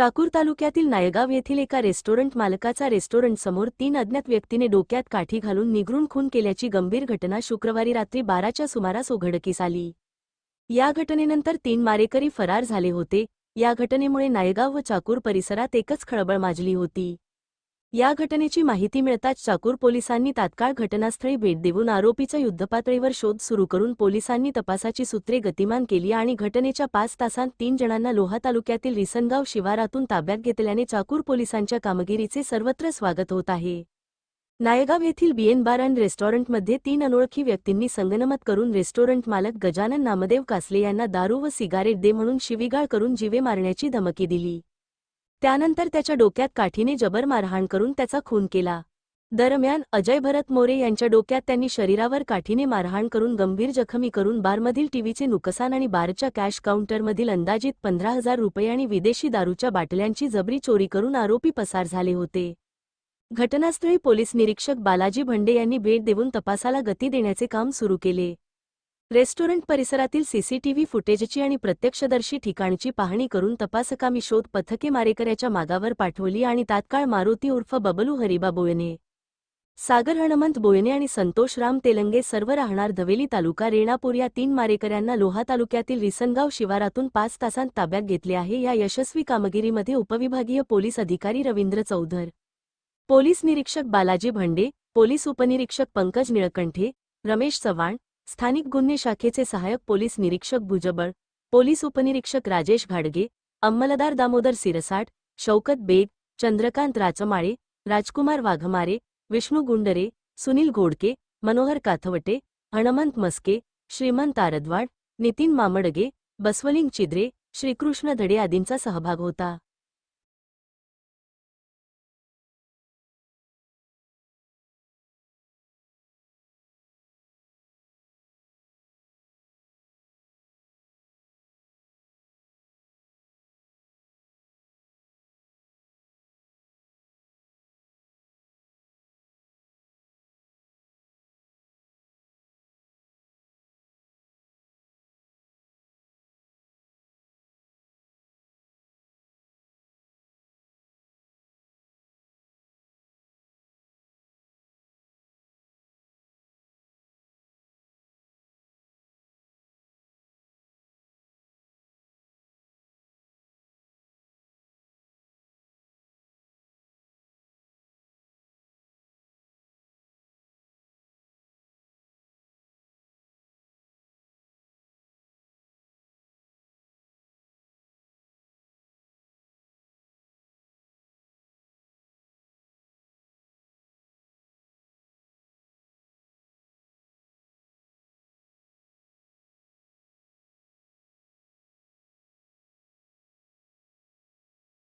चाकूर तालुक्यातील नायगाव येथील एका रेस्टॉरंट मालकाचा रेस्टॉरंटसमोर तीन अज्ञात व्यक्तीने डोक्यात काठी घालून निगरून खून केल्याची गंभीर घटना शुक्रवारी रात्री बाराच्या सुमारास उघडकीस आली. या घटनेनंतर तीन मारेकरी फरार झाले होते. या घटनेमुळे नायगाव व चाकूर परिसरात एकच खळबळ माजली होती. या घटनेची माहिती मिळताच चाकूर पोलिसांनी तात्काळ घटनास्थळी भेट देऊन आरोपीचा युद्धपातळीवर शोध सुरू करून पोलिसांनी तपासाची सूत्रे गतिमान केली आणि घटनेच्या पाच तासांत तीन जणांना लोहा तालुक्यातील रिसनगाव शिवारातून ताब्यात घेतल्याने चाकूर पोलिसांच्या कामगिरीचे सर्वत्र स्वागत होत आहे. नायगाव येथील बीएन बार अँड रेस्टॉरंटमध्ये तीन अनोळखी व्यक्तींनी संगनमत करून रेस्टॉरंट मालक गजानन नामदेव कासले यांना दारू व सिगारेट दे म्हणून शिवीगाळ करून जीवे मारण्याची धमकी दिली. त्यानंतर त्याच्या डोक्यात काठीने जबर मारहाण करून त्याचा खून केला. दरम्यान अजय भरत मोरे यांच्या डोक्यात त्यांनी शरीरावर काठीने मारहाण करून गंभीर जखमी करून बारमधील टीव्हीचे नुकसान आणि बारच्या कॅश काउंटरमधील अंदाजित पंधरा हजार रुपये आणि विदेशी दारूच्या बाटल्यांची जबरी चोरी करून आरोपी पसार झाले होते. घटनास्थळी पोलीस निरीक्षक बालाजी भंडे यांनी भेट देऊन तपासाला गती देण्याचे काम सुरू केले. रेस्टॉरंट परिसरातील सीसीटीव्ही फुटेजची आणि प्रत्यक्षदर्शी ठिकाणची पाहणी करून तपासकामी शोध पथके मारेकऱ्याच्या मागावर पाठवली आणि तात्काळ मारुती उर्फ बबलू हरिबा बोयने सागर हणमंत बोयने आणि संतोष राम तेलंगे सर्व राहणार धवेली तालुका रेणापूर या तीन मारेकऱ्यांना लोहा तालुक्यातील रिसनगाव शिवारातून पाच तासांत ताब्यात घेतले आहे. या यशस्वी कामगिरीमध्ये उपविभागीय पोलीस अधिकारी रवींद्र चौधर पोलीस निरीक्षक बालाजी भंडे पोलीस उपनिरीक्षक पंकज निळकंठे रमेश चव्हाण स्थानिक गुन्हे शाखेचे सहाय्यक पोलीस निरीक्षक भुजबळ पोलीस उपनिरीक्षक राजेश घाडगे अंमलदार दामोदर सिरसाट शौकत बेग चंद्रकांत राचमाळे राजकुमार वाघमारे विष्णू गुंडरे सुनील घोडके मनोहर काथवटे हणमंत मस्के श्रीमंत आरदवाड नितीन मामडगे बसवलिंग चिद्रे श्रीकृष्ण धडे आदींचा सहभाग होता.